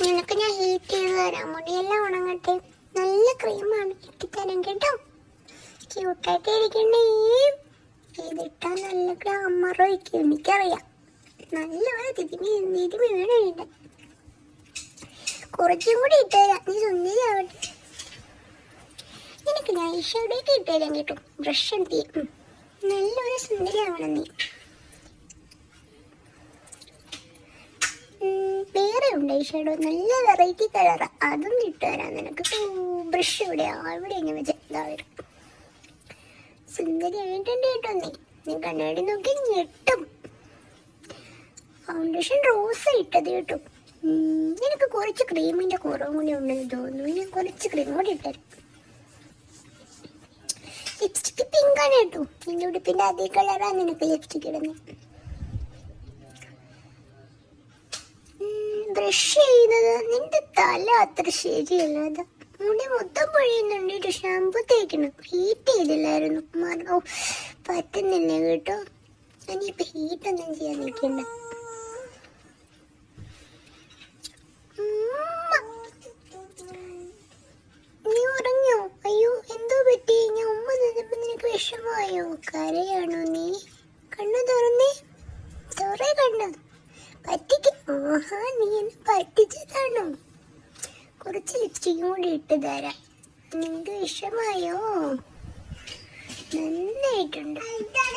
ഇട്ടുതരാം മുടിയെല്ലാം ഉണങ്ങട്ടെ. നല്ല ക്രീമാണ് എത്തിത്തരാം കേട്ടോ. ക്യൂട്ടായിട്ട് ഇരിക്കണേ ഇതിട്ടാ നല്ല ഗ്ലാമറായിരിക്കും എനിക്കറിയാം. നല്ലപോലെ തിരുമി കുറച്ചും കൂടി ഇട്ടുതരാം നീ സുന്ദരിയാവട്ടെ. നിനക്ക് ഞാൻ ഈശോടേക്ക് ഇട്ടുതരാം കേട്ടോ. ബ്രഷ് എന്തി നല്ലൊരു സുന്ദരിയാവണം നീ. ഉണ്ട് ഈ നല്ല വെറൈറ്റി കളർ അതും ഇട്ടുതരാം നിനക്ക്. ബ്രഷ് ഇവിടെ അവിടെ ഞാൻ എന്താ വരും. സുന്ദരിയായിട്ടുണ്ട് കേട്ടോ നീ. നീ കണ്ണാടി നോക്കി ഞെട്ടും. ഫൗണ്ടേഷൻ റോസ് ഇട്ടത് കേട്ടോ. എനിക്ക് കുറച്ച് ക്രീമിന്റെ കുറവും കൂടി ഉണ്ടെന്ന് തോന്നുന്നു. ഞാൻ കുറച്ച് ക്രീം കൂടി ഇട്ടു ലിപ്സ്റ്റിക് പിങ്ക് ആണ് കേട്ടോ. നിന്റെ ഉടുപ്പിന്റെ അതേ കളറാണ് നിനക്ക് ലിപ്സ്റ്റിക് ഇടുന്നത് ബ്രഷ് ചെയ്യുന്നത് നിന്റെ തല അത്ര ശരിയല്ല. അത് മുടി മൊത്തം പൊഴിയുന്നുണ്ട് ഒരു ഷാമ്പു തേക്കണം. ഹീറ്റ് ചെയ്തില്ലായിരുന്നു. ഓ, പറ്റുന്നില്ല കേട്ടോ. ഇനിയിപ്പോ ഹീറ്റ് ഒന്നും ചെയ്യാൻ നിൽക്കണ്ട. നീ ഉറങ്ങോ അയ്യോ എന്തോ പറ്റി? ഞാൻ ഉമ്മ നിന്നപ്പോ നിനക്ക് വിഷമമായോ? കരയാണോ നീ? കണ്ണു തുറന്നേ. തുറേ കണ്ണു. പറ്റിക്ക് ആഹാ നീ എന്നെ പറ്റിച്ചതാണോ? കുറച്ച് ലിപ്സ്റ്റിക്കും കൂടി ഇട്ട് തരാം. നിങ്ങൾക്ക് വിഷമായോ നന്നായിട്ടുണ്ട്.